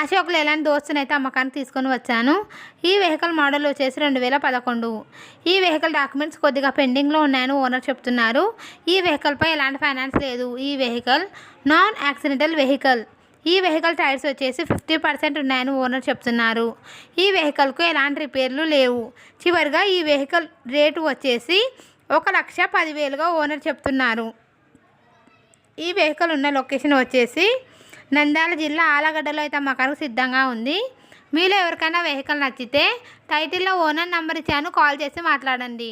అశోక్ లేలాంటి దోస్తుని అయితే అమ్మకానికి తీసుకొని వచ్చాను? ఈ వెహికల్ మోడల్ వచ్చేసి రెండు వేల పదకొండు. ఈ వెహికల్ డాక్యుమెంట్స్ కొద్దిగా పెండింగ్లో ఉన్నాయని ఓనర్ చెప్తున్నారు. ఈ వెహికల్పై ఎలాంటి ఫైనాన్స్ లేదు. ఈ వెహికల్ నాన్ యాక్సిడెంటల్ వెహికల్. ఈ వెహికల్ టైర్స్ వచ్చేసి ఫిఫ్టీ పర్సెంట్ ఉన్నాయని ఓనర్ చెప్తున్నారు. ఈ వెహికల్కు ఎలాంటి రిపేర్లు లేవు. చివరిగా ఈ వెహికల్ రేటు వచ్చేసి ఒక లక్ష పదివేలుగా ఓనర్ చెప్తున్నారు. ఈ వెహికల్ ఉన్న లొకేషన్ వచ్చేసి నంద్యాల జిల్లా ఆలగడ్డలో అయితే అమ్మకానికి సిద్ధంగా ఉంది. మీలో ఎవరికైనా వెహికల్ నచ్చితే టైటిల్లో ఓనర్ నంబర్ ఇచ్చాను కాల్ చేసి మాట్లాడండి.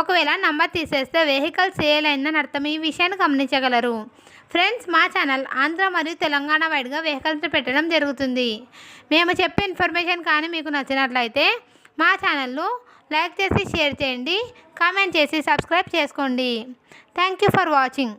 ఒకవేళ నంబర్ తీసేస్తే వెహికల్ సేల్ అయిందని అర్థం ఈ విషయాన్ని గమనించగలరు. ఫ్రెండ్స్ మా ఛానల్ ఆంధ్ర మరియు తెలంగాణ వైడ్గా వెహికల్స్ పెట్టడం జరుగుతుంది. మేము చెప్పే ఇన్ఫర్మేషన్ కానీ మీకు నచ్చినట్లయితే మా ఛానల్ను లైక్ చేసి షేర్ చేయండి. కామెంట్ చేసి సబ్స్క్రైబ్ చేసుకోండి. Thank you for watching.